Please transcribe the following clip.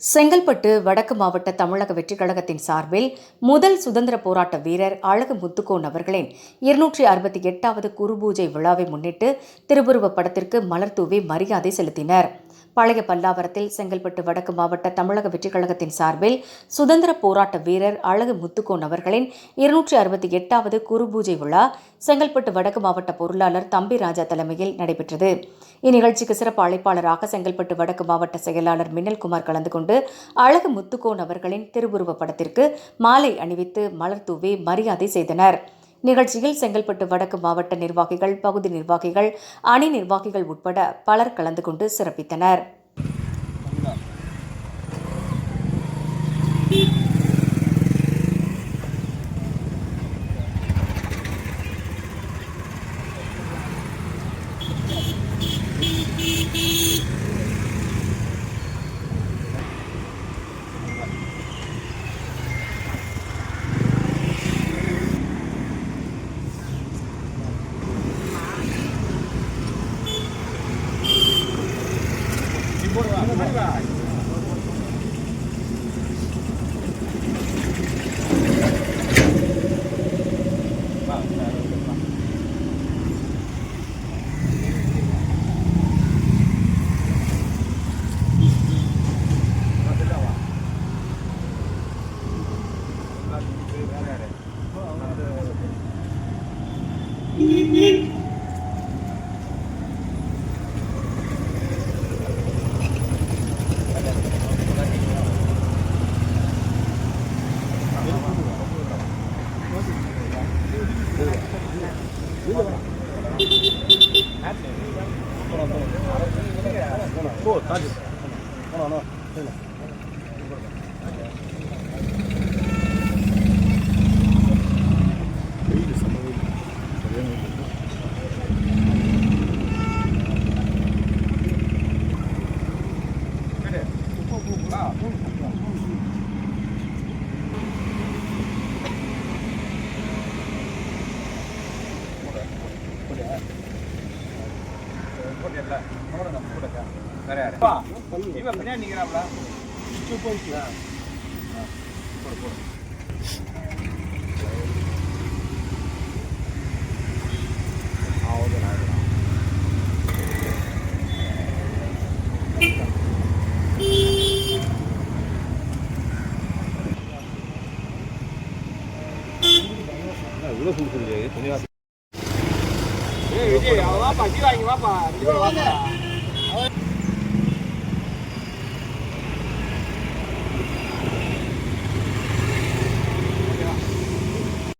செங்கல்பட்டு வடக்கு மாவட்ட தமிழக வெற்றிக் கழகத்தின் சார்பில் முதல் சுதந்திர போராட்ட வீரர் அழகு முத்துக்கோன் அவர்களின் இருநூற்றி அறுபத்தி எட்டாவது குருபூஜை விழாவை முன்னிட்டு திருவுருவப் படத்திற்கு மலர் தூவி மரியாதை செலுத்தினர். பழைய பல்லாவரத்தில் செங்கல்பட்டு வடக்கு மாவட்ட தமிழக வெற்றிக் கழகத்தின் சார்பில் சுதந்திர போராட்ட வீரர் அழகு முத்துக்கோன் அவர்களின் இருநூற்றி அறுபத்தி எட்டாவது குருபூஜை விழா செங்கல்பட்டு வடக்கு மாவட்ட பொருளாளர் தம்பி ராஜா தலைமையில் நடைபெற்றது. இந்நிகழ்ச்சிக்கு சிறப்பு அழைப்பாளராக செங்கல்பட்டு வடக்கு மாவட்ட செயலாளர் மின்னல்குமார் கலந்து கொண்டு அழகு முத்துக்கோன் அவர்களின் திருவுருவப் படத்திற்கு மாலை அணிவித்து மலர் தூவி மரியாதை செய்தனர். நிகழ்ச்சியில் செங்கல்பட்டு வடக்கு மாவட்ட நிர்வாகிகள் பகுதி நிர்வாகிகள் அணி நிர்வாகிகள் உட்பட பலர் கலந்து கொண்டு சிறப்பித்தனர். Beep, beep. போ தாஜ் போனோம் போனோம் இவன் பின்னாடி நிக்கிறாப்ல. ஏய் விஜய் அவன் வாப்பா ஜீவா விஜய் அவ்வளோப்பா அடி வாங்கி வாப்பா.